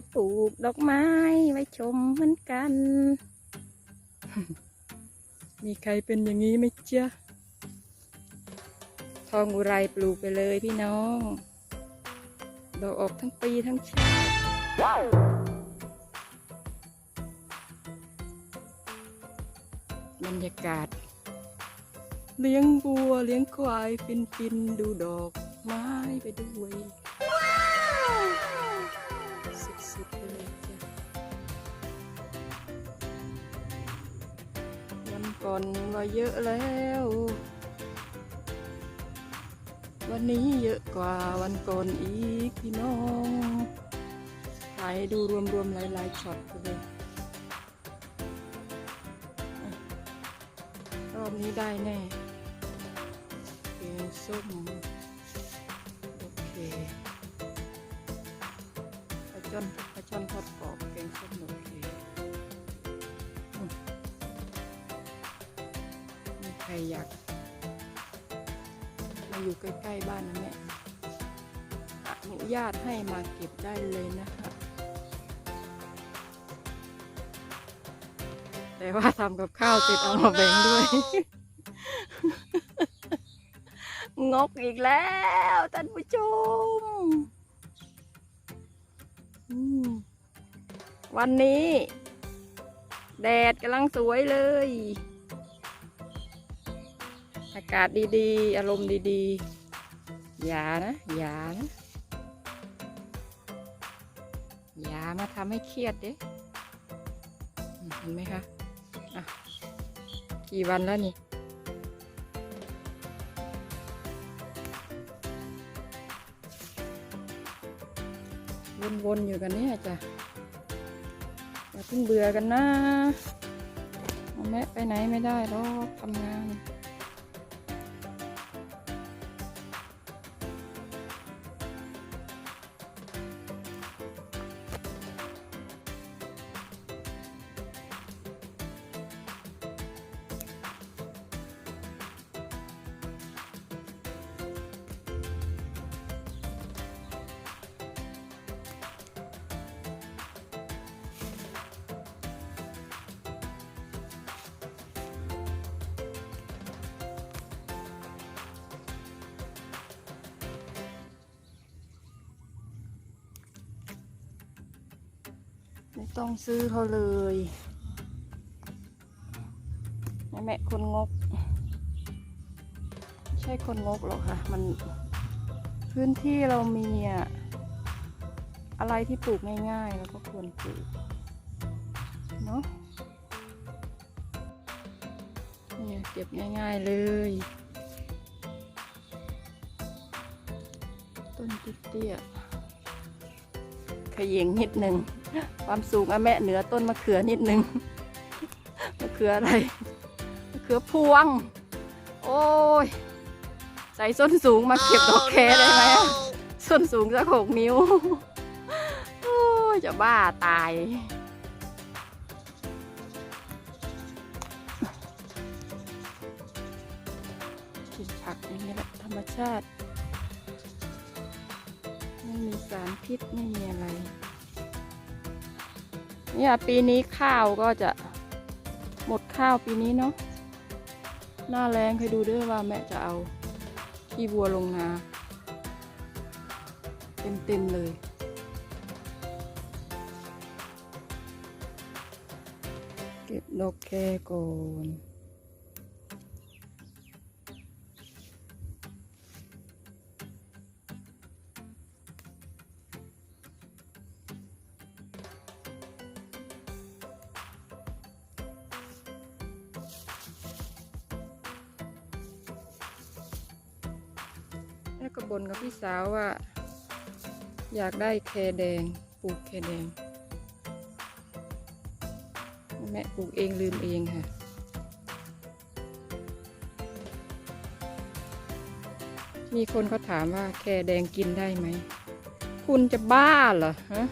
ก็ปลูกดอกไม้ไว้ชมเหมือนกัน มีใครเป็นอย่างนี้ไหมเจ๊ะทองอุไรปลูกไปเลยพี่น้อง ดอกออกทั้งปีทั้งชาติบรรยากาศ เลี้ยงบัวเลี้ยงควายฟินฟินๆดูดอกไม้ไปด้วยสุ นก่อนว่าเยอะแล้ว วันนี้เยอะกว่าวันก่อนอีกพี่น้องถ่ายดูรวมๆหลายๆช็อตเลยรอบนี้ได้แน่แกงส้มโอเคปลาช่อนปลาช่อนทอดกรอบแกงส้มโอเค รอยาก มาอยู่ใกล้ ๆ บ้านนะแม่อนุญาตให้มาเก็บได้เลยนะคะ แต่ว่าทำกับข้าวเสร็จเอามาแบ่งด้วย งกอีกแล้วท่านผู้ชมวันนี้ แดดกำลังสวยเลย กาศดีๆ อารมณ์ดีๆ อย่านะอย่านะอย่ามาทำให้เครียดเด้เห็นไหมคะอะกี่วันแล้วนี่วนๆอยู่กันเนี่ยจ้ะอย่าเพิ่งเบื่อกันนะแม่ไปไหนไม่ได้หรอกทำงาน ไม่ต้องซื้อเขาเลยแม่แม่คนงกไม่ใช่คนงกหรอกค่ะ มันพื้นที่เรามีอะอะไรที่ปลูกง่ายๆเราก็ควรปลูกเนาะเนี่เก็บง่ายๆเลย ต้นเตี้ยขยิงนิดหนึ่ง ความสูงอะแม่เหนือต้นมะเขือนิดหนึ่งมะเขืออะไร มะเขือพวง โอ้ย ใส่ส้นสูงมาเก็บดอกแคได้ไหมอะส้นสูงสักหกนิ้ว โอ้ย จะบ้าตาย กินผักอย่างนี้แหละธรรมชาติ ไม่มีสารพิษไม่มีอะไร เนี่ยปีนี้ข้าวก็จะหมดข้าวปีนี้เนาะหน้าแรงเคยดูด้วยว่าแม่จะเอาขี้วัวลงนา เต็มๆเลยเก็บดอกแคก่อน แล้วก็บนกับพี่สาวว่า อยากได้แคแดงปลูกแคแดง แม่ปลูกเองลืมเองค่ะมีคนเขาถามว่าแคแดงกินได้ไหม คุณจะบ้าเหรอฮะ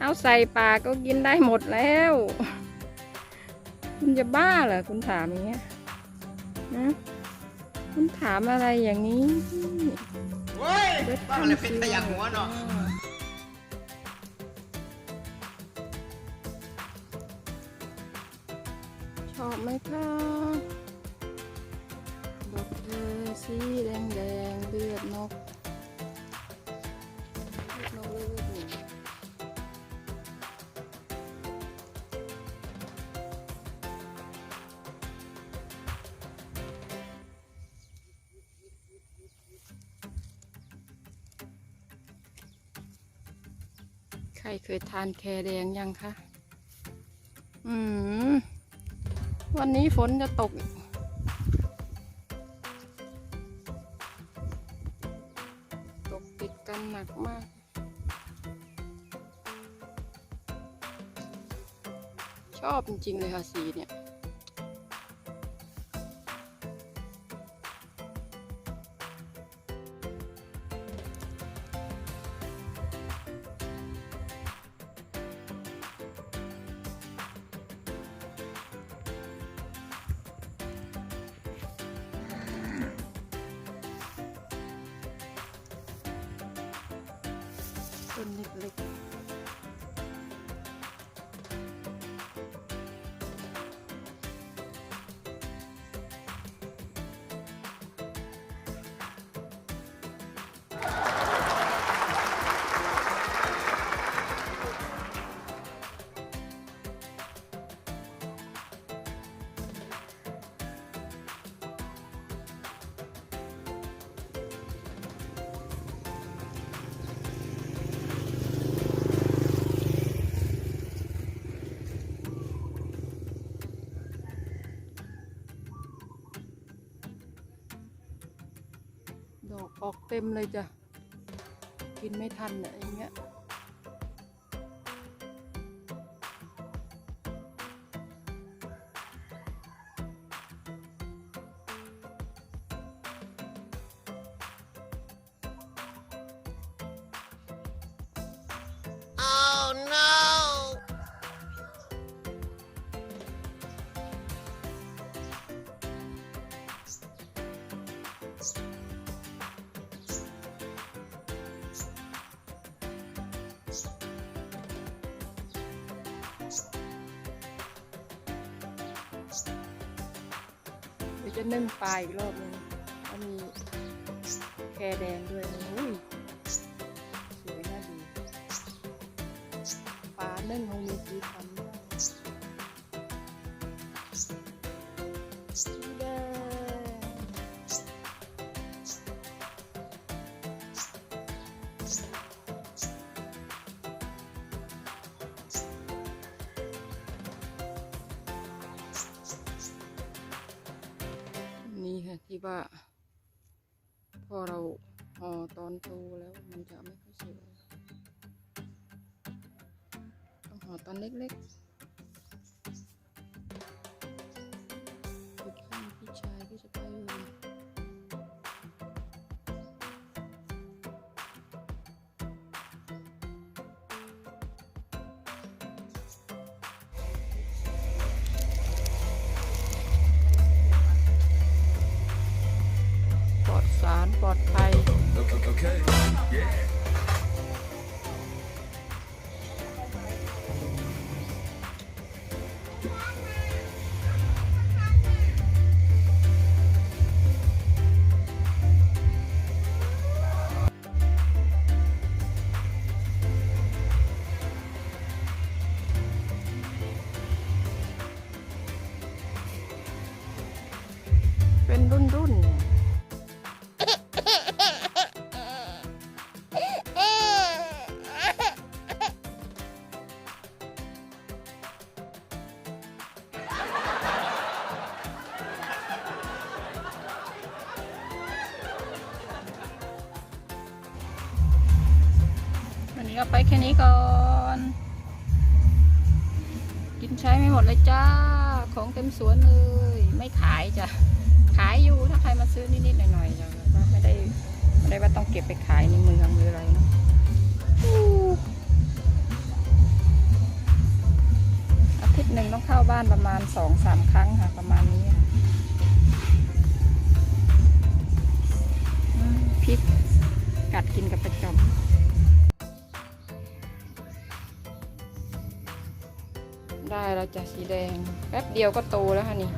เอาใส่ปากก็กินได้หมดแล้ว คุณจะบ้าเหรอ คุณถามอย่างเงี้ย นะคุณถามอะไรอย่างนี้โอ้ยเด็ดว่าอะไรเป็นตะยังหัวเนาะชอบไหมคะดอกเลือสีแดงแดงๆเลือดนก ใครเคยทานแครแดงยังคะ อืม วันนี้ฝนจะตกอีกตกติดกันหนักมากชอบจริงๆเลยค่ะสีเนี่ย อกอกเต็มเลยจ้ะ กินไม่ทันอะอย่างเงี้ย ดี๋ยวจะนึ่งปลาอีกรอบนึงแล้วมีแครแดงด้วยอุ้ยสวยน่าดูปลานึ่งคงมีสีสันมากสีแด ที่ว่า พอเราห่อตอนโตแล้วมันจะไม่ค่อยสวยต้องห่อตอนเล็กๆ รุ่นรุ่นวันนี้ก็ไปแค่นี้ก่อน กินใช้ไม่หมดเลยจ้า ของเต็มสวนเลย ไม่ขายจ้ะ ขายอยู่ถ้าใครมาซื้อนิดๆหน่อยๆอย่างไม่ได้ไม่ได้ว่าต้องเก็บไปขายในเมืองหรืออะไรนะอาทิตย์หนึ่งต้องเข้าบ้านประมาณสองสามครั้งค่ะประมาณนี้พิษกัดกินกับประจอมได้เราจะสีแดง แป๊บเดียวก็โตแล้วค่ะนี่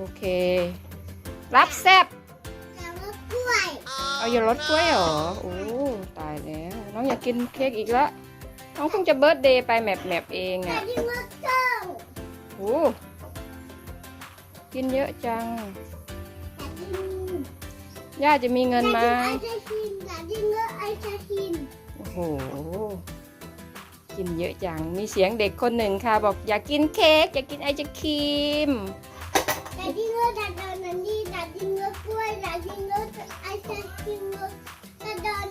อเค รับแซบแต่ว่ากล้วยเอาอย่ารสกล้วยเหรอโอ้ตายแล้ว น้องอยากกินเค้กอีกแล้วน้องเพิ่งจะเบิร์ตเดย์ไปแมปแมปเองแต่อะ่ะที่ว่าเจ้าโอ้กินเยอะจัง แต่ที่ย่าจะมีเงินไหมไอจะชินแต่ที่เงอไอจะชินโอ้โห กินเยอะจัง มีเสียงเด็กคนหนึ่งค่ะ บอกอยากกินเค้กอยากกินไอศครีม 打金钩，打到能力，打金钩，不会打金钩，爱上金钩，打到。